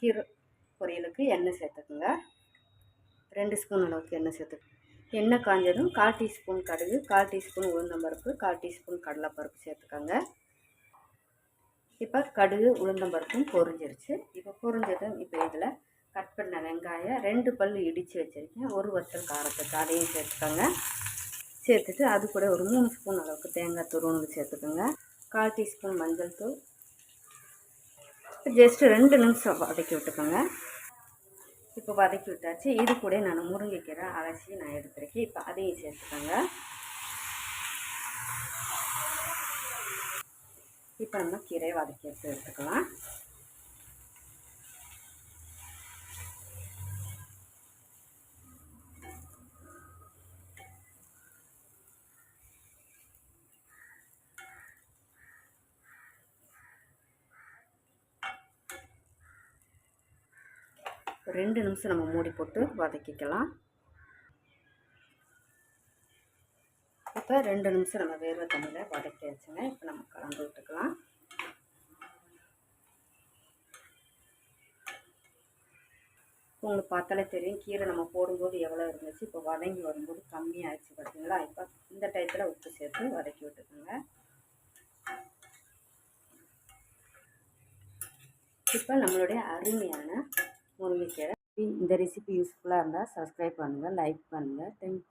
கீரை பொரியலுக்கு எண்ணெய் சேர்த்துக்குங்க. ரெண்டு ஸ்பூன் அளவுக்கு எண்ணெய் சேர்த்துக்கு எண்ணெய் காஞ்சதும் கால் டீஸ்பூன் கடுகு கால் டீஸ்பூன் உளுந்தம்பருப்பு கால் டீஸ்பூன் கடலைப்பருப்பு சேர்த்துக்கோங்க. இப்போ கடுகு உளுந்தம்பருப்பும் பொரிஞ்சிருச்சு. இப்போ பொரிஞ்சதும் இப்போ இதில் கட் பண்ண வெங்காயம் ரெண்டு பல் இடித்து வச்சுருக்கேன். ஒரு வத்தல் காரத்துக்கு அதையும் சேர்த்துக்கோங்க. சேர்த்துட்டு அது கூட ஒரு மூணு ஸ்பூன் அளவுக்கு தேங்காய் துருவல் சேர்த்துக்கோங்க. கால் டீஸ்பூன் மஞ்சள் தூள் ஜஸ்ட்டு ரெண்டு நிமிஷம் வதக்கி விட்டுக்கோங்க. இப்போ வதக்கி விட்டாச்சு. இது கூட நான் முருங்கைக்கீரை அலசி நான் எடுத்துருக்கேன். இப்போ அதையும் சேர்த்துக்கோங்க. இப்போ நம்ம கீரையை வதக்கி எடுத்து எடுத்துக்கலாம். ரெண்டு நிமிஷம் நம்ம மூடி போட்டு வதக்கிக்கலாம். இப்போ ரெண்டு நிமிஷம் நம்ம வேர்வை தண்ணியில் வதக்கி வச்சுங்க இப்போ நம்ம கலந்து விட்டுக்கலாம். உங்களுக்கு பார்த்தாலே தெரியும் கீரை நம்ம போடும்போது எவ்வளோ இருந்துச்சு. இப்போ வதங்கி வரும்போது கம்மியாகிடுச்சு பார்த்தீங்களா? இப்போ இந்த டயத்தில் உப்பு சேர்த்து வதக்கி விட்டுக்கோங்க. இப்போ நம்மளுடைய அருமையான முருங்கைக்கீரை இந்த ரெசிபி யூஸ்ஃபுல்லாக இருந்தால் சப்ஸ்கிரைப் பண்ணுங்கள் லைக் பண்ணுங்கள் தேங்க்யூ